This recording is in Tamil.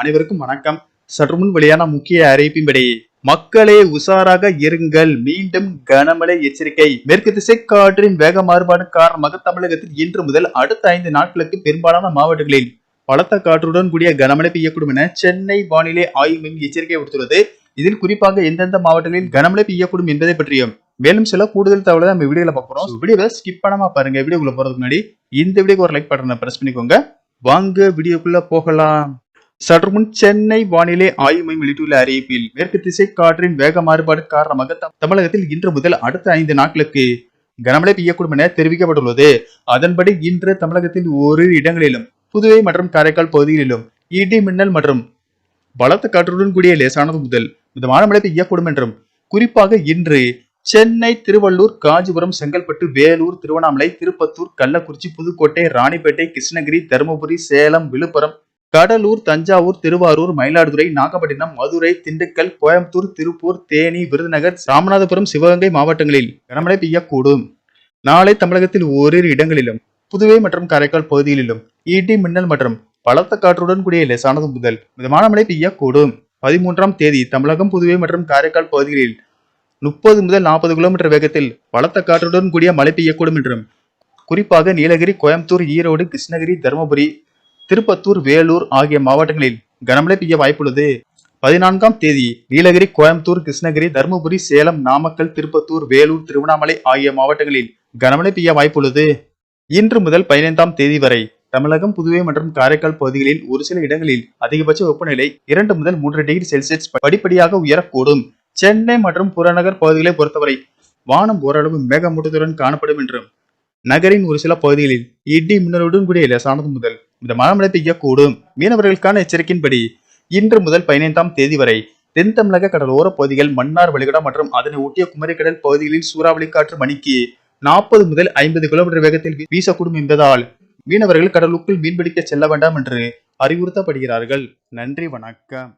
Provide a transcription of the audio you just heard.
அனைவருக்கும் வணக்கம். சற்று முன் வெளியான முக்கிய அறிவிப்பின்படி மக்களே உஷாராக இருங்கள். மீண்டும் கனமழை எச்சரிக்கை. மேற்கு திசை காற்றின் வேக மாறுபாடு காரணமாக தமிழகத்தில் இன்று முதல் அடுத்த ஐந்து நாட்களுக்கு பெரும்பாலான மாவட்டங்களில் பலத்த காற்றுடன் கூடிய கனமழை பெய்யக்கூடும் என சென்னை வானிலை ஆய்வு மையம் எச்சரிக்கை விடுத்துள்ளது. இதில் குறிப்பாக எந்தெந்த மாவட்டங்களில் கனமழை பெய்யக்கூடும் என்பதை பற்றியும் மேலும் சில கூடுதல் தகவலை நம்ம வீடியோல பார்க்குறோம் வீடியோவை ஸ்கிப் பண்ணாம பாருங்க. வீடியோக்குள்ள போறதுக்கு முன்னாடி இந்த வீடியோக்கு ஒரு லைக் பட்டனை பிரஸ் பண்ணிக்கோங்க. வாங்க வீடியோக்குள்ள போகலாம். சற்றுமுன் சென்னை வானிலை ஆய்வு மையம் வெளியிட்டுள்ள அறிவிப்பில் மேற்கு திசை காற்றின் வேக மாறுபாடு காரணமாக தமிழகத்தில் இன்று முதல் அடுத்த ஐந்து நாட்களுக்கு கனமழை பெய்யக்கூடும் என தெரிவிக்கப்பட்டுள்ளது. அதன்படி இன்று தமிழகத்தில் ஓரிரு இடங்களிலும் புதுவை மற்றும் காரைக்கால் பகுதிகளிலும் இடி மின்னல் மற்றும் பலத்த காற்றுடன் கூடிய லேசானது முதல் மிதமான மழை பெய்யக்கூடும் என்றும் குறிப்பாக இன்று சென்னை திருவள்ளூர் காஞ்சிபுரம் செங்கல்பட்டு வேலூர் திருவண்ணாமலை திருப்பத்தூர் கள்ளக்குறிச்சி புதுக்கோட்டை ராணிப்பேட்டை கிருஷ்ணகிரி தருமபுரி சேலம் விழுப்புரம் கடலூர் தஞ்சாவூர் திருவாரூர் மயிலாடுதுறை நாகப்பட்டினம் மதுரை திண்டுக்கல் கோயம்புத்தூர் திருப்பூர் தேனி விருதுநகர் ராமநாதபுரம் சிவகங்கை மாவட்டங்களில் கனமழை பெய்யக்கூடும். நாளை தமிழகத்தில் ஓரிரு இடங்களிலும் புதுவை மற்றும் காரைக்கால் பகுதிகளிலும் இடி மின்னல் மற்றும் பலத்த காற்றுடன் கூடிய லேசானது முதல் மிதமான மழை பெய்யக்கூடும். பதிமூன்றாம் தேதி தமிழகம் புதுவை மற்றும் காரைக்கால் பகுதிகளில் முப்பது முதல் நாற்பது கிலோமீட்டர் வேகத்தில் பலத்த காற்றுடன் கூடிய மழை பெய்யக்கூடும் என்றும் குறிப்பாக நீலகிரி கோயம்புத்தூர் ஈரோடு கிருஷ்ணகிரி தருமபுரி திருப்பத்தூர் வேலூர் ஆகிய மாவட்டங்களில் கனமழை பெய்ய வாய்ப்புள்ளது. பதினான்காம் தேதி நீலகிரி கோயம்புத்தூர் கிருஷ்ணகிரி தருமபுரி சேலம் நாமக்கல் திருப்பத்தூர் வேலூர் திருவண்ணாமலை ஆகிய மாவட்டங்களில் கனமழை பெய்ய வாய்ப்புள்ளது. இன்று முதல் பதினைந்தாம் தேதி வரை தமிழகம் புதுவை மற்றும் காரைக்கால் பகுதிகளில் ஒரு சில இடங்களில் அதிகபட்ச வெப்பநிலை இரண்டு முதல் மூன்று டிகிரி செல்சியஸ் படிப்படியாக உயரக்கூடும். சென்னை மற்றும் புறநகர் பகுதிகளை பொறுத்தவரை வானம் ஓரளவு மேகமூட்டத்துடன் காணப்படும் என்றும் நகரின் ஒரு சில பகுதிகளில் இடி மின்னலுடன் கூடிய லேசானது முதல் மிதமான மழை பெய்யக்கூடும். மீனவர்களுக்கான எச்சரிக்கையின்படி இன்று முதல் பதினைந்தாம் தேதி வரை தென் தமிழக கடலோர பகுதிகள் மன்னார் வளைகுடா மற்றும் அதனை ஒட்டிய குமரிக்கடல் பகுதிகளில் சூறாவளி காற்று மணிக்கு நாற்பது முதல் ஐம்பது கிலோமீட்டர் வேகத்தில் வீசக்கூடும் என்பதால் மீனவர்கள் கடலுக்குள் மீன்பிடிக்க செல்ல வேண்டாம் என்று அறிவுறுத்தப்படுகிறார்கள். நன்றி வணக்கம்.